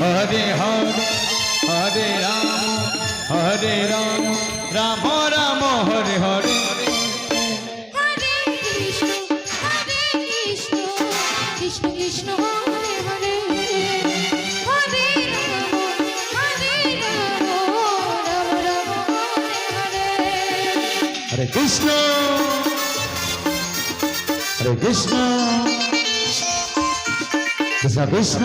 Hare Hare Hare Ram Hare Ram Ram Ram Hare Hare. Hare Krishna Hare Krishna Krishna Krishna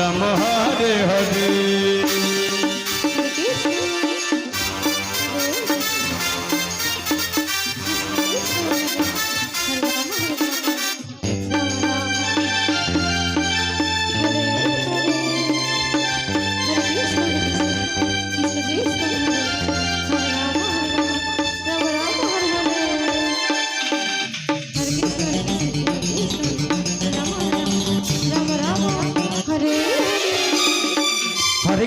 Ram Ram Hare Hare Hare